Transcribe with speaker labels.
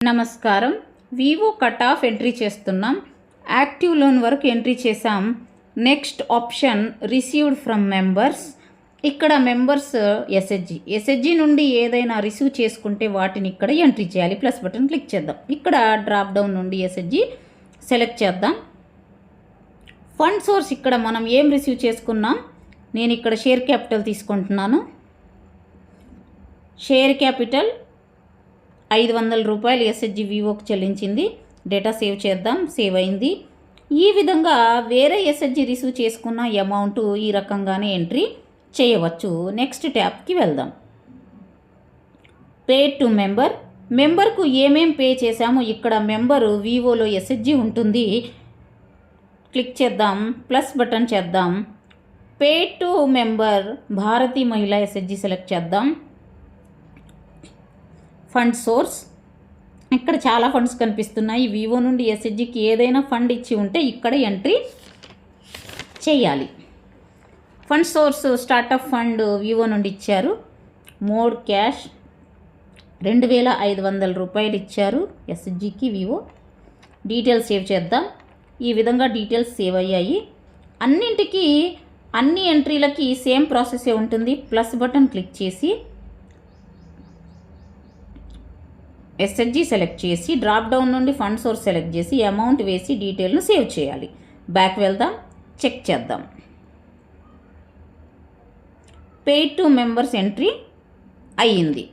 Speaker 1: నమస్కారం. VO cut off entry చేస్తున్నాం. Active loan వరకు ఎంట్రీ చేసాం next option received from members. ఇక్కడ మెంబర్స్ ఎస్హెచ్జి ఎస్హెచ్జి నుండి ఏదైనా రిసీవ్ చేసుకుంటే వాటిని ఇక్కడ ఎంట్రీ చేయాలి. ప్లస్ బటన్ క్లిక్ చేద్దాం. ఇక్కడ డ్రాప్ డౌన్ నుండి ఎస్హెచ్జి సెలెక్ట్ చేద్దాం. ఫండ్ సోర్స్ ఇక్కడ మనం ఏం రిసీవ్ చేసుకున్నాం? నేను ఇక్కడ షేర్ క్యాపిటల్ తీసుకుంటున్నాను. షేర్ క్యాపిటల్ ఐదు వందల రూపాయలు ఎస్హెచ్జి వివోకి చెల్లించింది. డేటా సేవ్ చేద్దాం సేవ్ అయింది. ఈ విధంగా వేరే ఎస్హెచ్జి రిసీవ్ చేసుకున్న అమౌంట్ ఈ రకంగానే ఎంట్రీ చేయవచ్చు. నెక్స్ట్ ట్యాబ్కి వెళ్దాం. Pay to member. మెంబర్కు ఏమేం పే చేశామో ఇక్కడ మెంబరు వివోలో ఎస్హెచ్జి ఉంటుంది. క్లిక్ చేద్దాం ప్లస్ బటన్ చేద్దాం. Pay to member Bharathi Mahila SHG select చేద్దాం. Fund source. ఇక్కడ చాలా ఫండ్స్ కనిపిస్తున్నాయి. వివో నుండి ఎస్హెచ్జికి ఏదైనా ఫండ్ ఇచ్చి ఉంటే ఇక్కడ ఎంట్రీ చేయాలి. Fund source startup fund VO నుండి ఇచ్చారు. మోడ్ క్యాష్ రెండు వేల ఐదు వందల రూపాయలు ఇచ్చారు ఎస్హెచ్జికి వివో. డీటెయిల్స్ సేవ్ చేద్దాం. ఈ విధంగా డీటెయిల్స్ సేవ్ అయ్యాయి. అన్నింటికి అన్ని ఎంట్రీలకి సేమ్ ప్రాసెసే ఉంటుంది. ప్లస్ బటన్ క్లిక్ చేసి ఎస్హెచ్జి సెలెక్ట్ చేసి డ్రాప్ డౌన్ నుండి ఫండ్ సోర్స్ సెలెక్ట్ చేసి అమౌంట్ వేసి డీటెయిల్ను సేవ్ చేయాలి. బ్యాక్ వెళ్దాం చెక్ చేద్దాం. పే టు మెంబర్స్ ఎంట్రీ అయ్యింది.